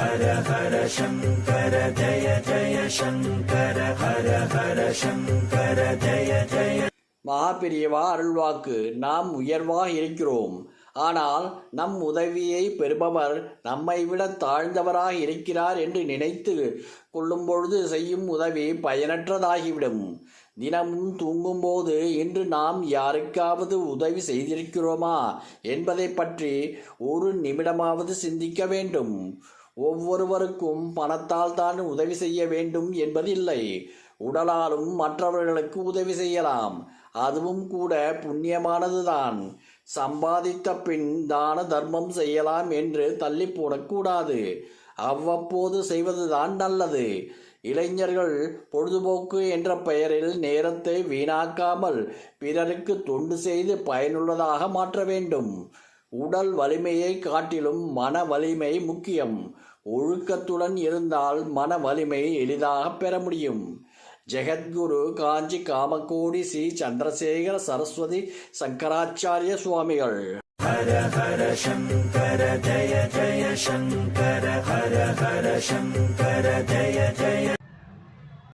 ஹர ஹர சங்கர ஜய ஜய சங்கர ஹர ஹர சங்கர ஜய ஜய. மகாபெரியவா அருள்வாக்கு நாம் உயர்வாக இருக்கிறோம். ஆனால் நம் உதவியை பெறுபவர் நம்மை விட தாழ்ந்தவராக இருக்கிறார் என்று நினைத்து கொள்ளும் பொழுது செய்யும் உதவி பயனற்றதாகிவிடும். தினமும் தூங்கும்போது இன்று நாம் யாருக்காவது உதவி செய்திருக்கிறோமா என்பதை பற்றி ஒரு நிமிடமாவது சிந்திக்க வேண்டும். ஒவ்வொருவருக்கும் பணத்தால் தான் உதவி செய்ய வேண்டும் என்பதில்லை. உடலாலும் மற்றவர்களுக்கு உதவி செய்யலாம். அதுவும் கூட புண்ணியமானதுதான். சம்பாதித்த பின் தான தர்மம் செய்யலாம் என்று தள்ளி போடக்கூடாது. அவ்வப்போது செய்வதுதான் நல்லது. இளைஞர்கள் பொழுதுபோக்கு என்ற பெயரில் நேரத்தை வீணாக்காமல் பிறருக்கு தொண்டு செய்து பயனுள்ளதாக மாற்ற வேண்டும். உடல் வலிமையை காட்டிலும் மன வலிமை முக்கியம். ஒழுக்கத்துடன் இருந்தால் மன வலிமை எளிதாக பெற முடியும். ஜெகத்குரு காஞ்சி காமகோடி ஸ்ரீ சந்திரசேகர சரஸ்வதி சங்கராச்சாரிய சுவாமிகள். ஹர ஹர சங்கர ஜய ஜய சங்கர ஹர ஹர சங்கர ஜய ஜய